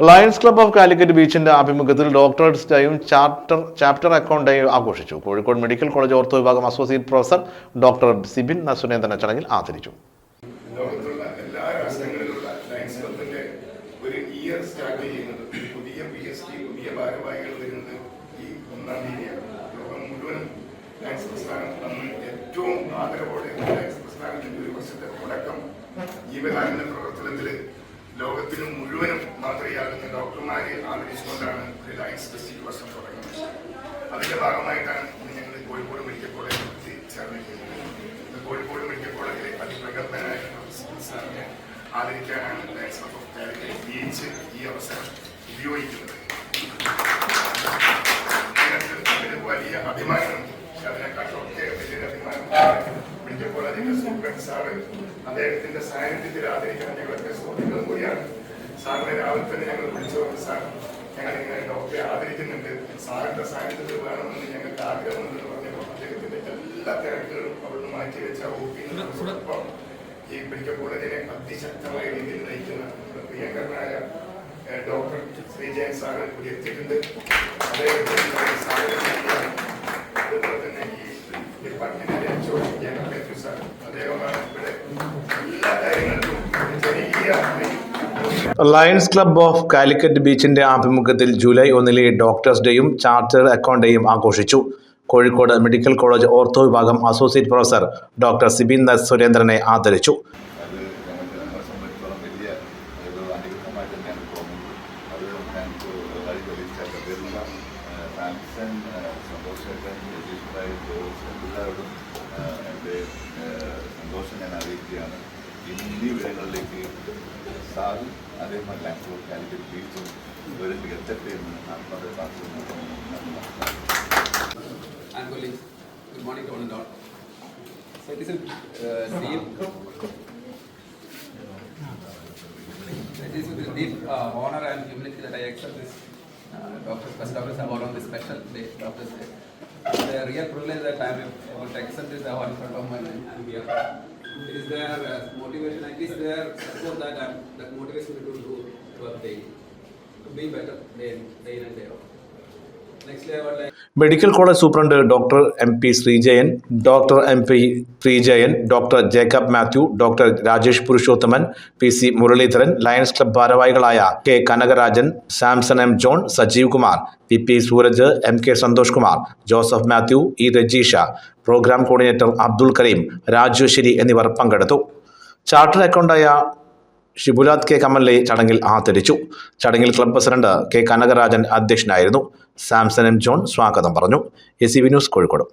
Lions club of Calicut ബീച്ചിന്റെ ആഭിമുഖ്യത്തിൽ doctorates ഡേയും ചാർട്ടർ ചാപ്റ്റർ അക്കൗണ്ട് ഡേയും ആഘോഷിച്ചു. കോഴിക്കോട് മെഡിക്കൽ കോളേജ് ഓർത്തോ വിഭാഗം associate professor doctor Sibin Surendran ചടങ്ങിൽ ആദരിച്ചു. ലോകത്തിന് മുഴുവനും മാതൃകയാകുന്ന ഡോക്ടർമാരെ ആദരിച്ചുകൊണ്ടാണ് ലയൺസ് ഫെസ്റ്റിവൽ വർഷം തുടങ്ങുന്നത്. അതിന്റെ ഭാഗമായിട്ടാണ് ഇന്ന് ഞങ്ങൾ കോഴിക്കോട് മെഡിക്കൽ കോളേജിൽ ചേർന്നിരിക്കുന്നത് ഇന്ന് കോഴിക്കോട് മെഡിക്കൽ കോളേജിലെ അതിപ്രഗത്ഭനായ സാറിനെ ആദരിക്കാനാണ് lions of of Calicut beach ഈ അവസരം ഉപയോഗിക്കുന്നത്. അതിന് വലിയ അഭിമാനമുണ്ട് പക്ഷെ വലിയൊരു അഭിമാനം മെഡിക്കൽ കോളേജിന്റെ സൂപ്രണ്ട് സാറ് അദ്ദേഹത്തിന്റെ സാന്നിധ്യത്തിൽ ആദരിക്കാൻ ഞങ്ങളൊക്കെ സുഹൃത്തുക്കളും കൂടിയാണ്. സാറിനെ രാവിലെ തന്നെ ഞങ്ങൾ വിളിച്ചു പറഞ്ഞു സാർ ഞങ്ങൾ ഇങ്ങനെ ഡോക്ടറെ ആദരിക്കുന്നുണ്ട്. സാറിന്റെ സാന്നിധ്യത്തിൽ വേണമെന്ന് ഞങ്ങൾക്ക് ആഗ്രഹമുണ്ടെന്ന് പറഞ്ഞപ്പോൾ അദ്ദേഹത്തിന്റെ എല്ലാ തിരക്കുകളും അവിടുന്ന് മാറ്റി വെച്ച ഒപ്പം ഈ മെഡിക്കൽ കോളേജിനെ അതിശക്തമായ രീതിയിൽ നയിക്കുന്ന പ്രിയങ്കരനായ ഡോക്ടർ ഡോക്ടർ ശ്രീജയൻ സാറ് കൂടി എത്തിയിട്ടുണ്ട്. അതുപോലെ തന്നെ ഈ ഡിപ്പാർട്ട്മെന്റിന്റെ ജോലി ഞങ്ങൾ ലഭിച്ചു സാർ. അദ്ദേഹമാണ് ഇവിടെ എല്ലാ കാര്യങ്ങൾക്കും ചെറിയ ലയൺസ് ക്ലബ്ബ് ഓഫ് കാലിക്കറ്റ് ബീച്ചിന്റെ ആഭിമുഖ്യത്തിൽ ജൂലൈ ഒന്നിലെ ഡോക്ടേഴ്സ് ഡേയും ചാർട്ടേഡ് അക്കൗണ്ട് ഡേയും ആഘോഷിച്ചു. കോഴിക്കോട് മെഡിക്കൽ കോളേജ് ഓർത്തോ വിഭാഗം associate professor doctor Sibin Das സുരേന്ദ്രനെ ആദരിച്ചു. സന്തോഷം ഞാൻ അറിയിക്കുകയാണ്. ഇനി ഇനി വിവരങ്ങളിലേക്ക് സാറും അതേമാതിരി ലാൻഡ് കാലിക്കറ്റ് ബീച്ചും വിവരത്തിൽ എത്തട്ടെ എന്ന് ആത്മാർത്ഥ പ്രാർത്ഥിക്കുന്നു and colleagues. Good morning to all and all. So it is a uh, deep, it is with deep uh, honor and humility that I accept this uh, Doctor's First Doctor's Award on this special day, Doctor's Day. It's a real privilege that I am able to accept this award in front of my and here. is there uh, motivation at least there for that um, that motivation to do good thing be better day, day in and day out. Medical college superintendent doctor M P Sreejayan doctor M P Sreejayan doctor Jacob Mathew doctor Rajesh Purushothaman P C Muraleedharan lions club ഭാരവാഹികളായ K Kanakarajan Samson M John Sajeev Kumar P P Sooraj M K Santhosh Kumar Joseph Mathew E Rejisha programme coordinator Abdul Kareem Rajeswari എന്നിവർ പങ്കെടുത്തു. Chartered അക്കൗണ്ടായ ഷിബുലാദ് K കമലിനെ ചടങ്ങിൽ ആദരിച്ചു. ചടങ്ങിൽ club president K Kanakarajan അധ്യക്ഷനായിരുന്നു. Samson M John സ്വാഗതം പറഞ്ഞു. A C V news Kozhikode.